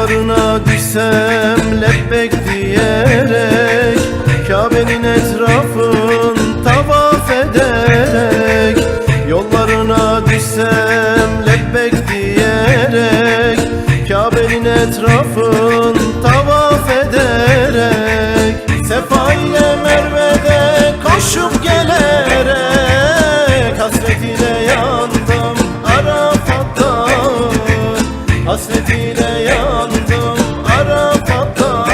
kollarına düşsem lebbek diyerek Kabe'nin etrafın tavaf ederek Yollarına düşsem lebbek diyerek Kabe'nin etrafın Hasretiyle yandım Arafat'ta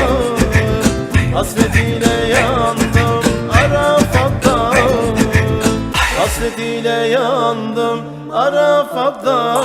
Hasretiyle yandım Arafat'ta Hasretiyle yandım Arafat'ta